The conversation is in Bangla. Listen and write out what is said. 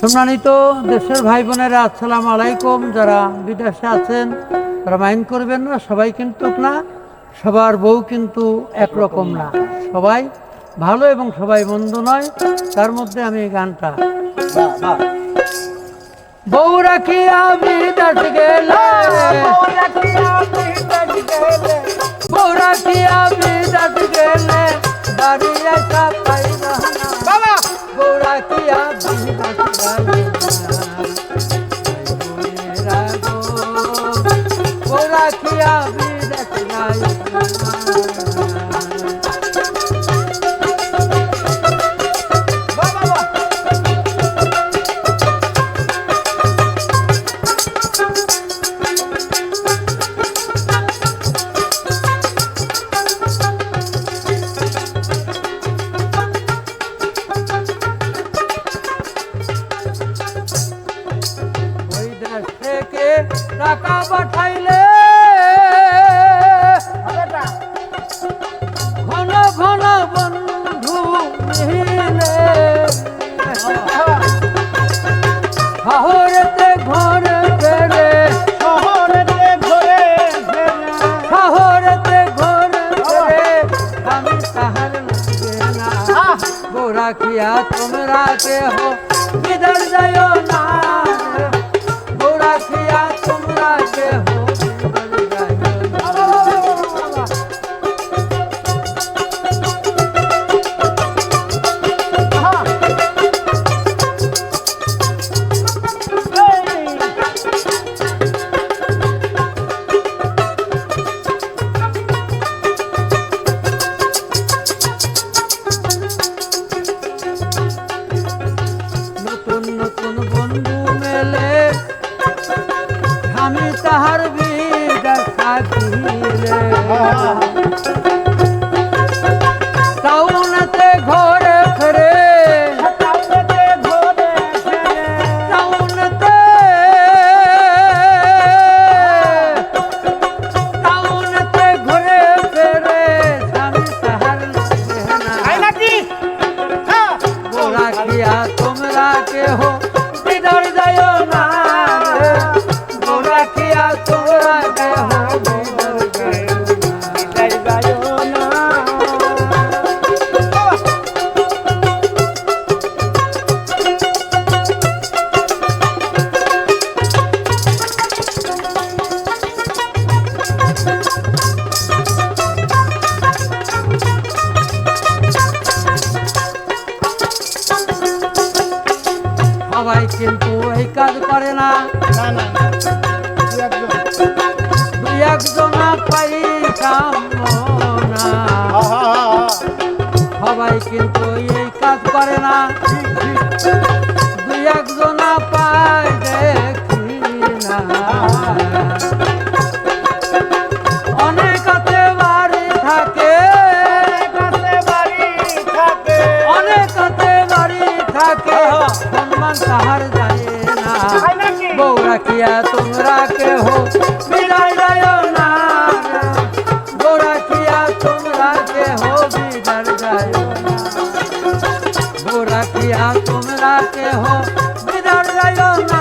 সম্মানিত দেশের ভাই বোনেরা আসসালামু আলাইকুম। যারা বিদেশে আছেন তারা মাইন্ড করবেন না সবাই কিন্তু না সবার বউ কিন্তু একরকম না। সবাই ভালো এবং সবাই মন্দ নয় তার মধ্যে আমি এই গানটা বউ রাখিয়া বিদেশ গেলে? বউ রাখিয়া বিদেশ গেলে? দাঁড়িয়ে পাই না বাবা! বউ গেলে বউ রাখিয়া বিদেশ নাই টাকা পাঠাইলে। ঘন ঘন বন্ধু মিলে শহরেতে ঘর ফেরে। শহরেতে ঘুরে শহরেতে ঘর ফেরে। আমি তাহার না! গোরা কিয়া তোমরা কে হো কিধর যাও নতুন বন্ধু মেলে আমি তাহার বিদার থাকিলে। টাউনতে ঘরে ফেরে টাউনতে লাগে না সবাই কিন্তু এই কাজ করে না। দুই একজনা পাই সবাই কিন্তু এই কাজ করে না। দুই একজনা পাই দেখি না। থাকে। সম্মান তাহার যায় না। বউ রাখিয়া তোমরা কে হো বিদায় যায় না। বউ রাখিয়া তোমরা কে হো বিদায় যায় না। বউ রাখিয়া তোমরা কে হো বিদায় যায় না।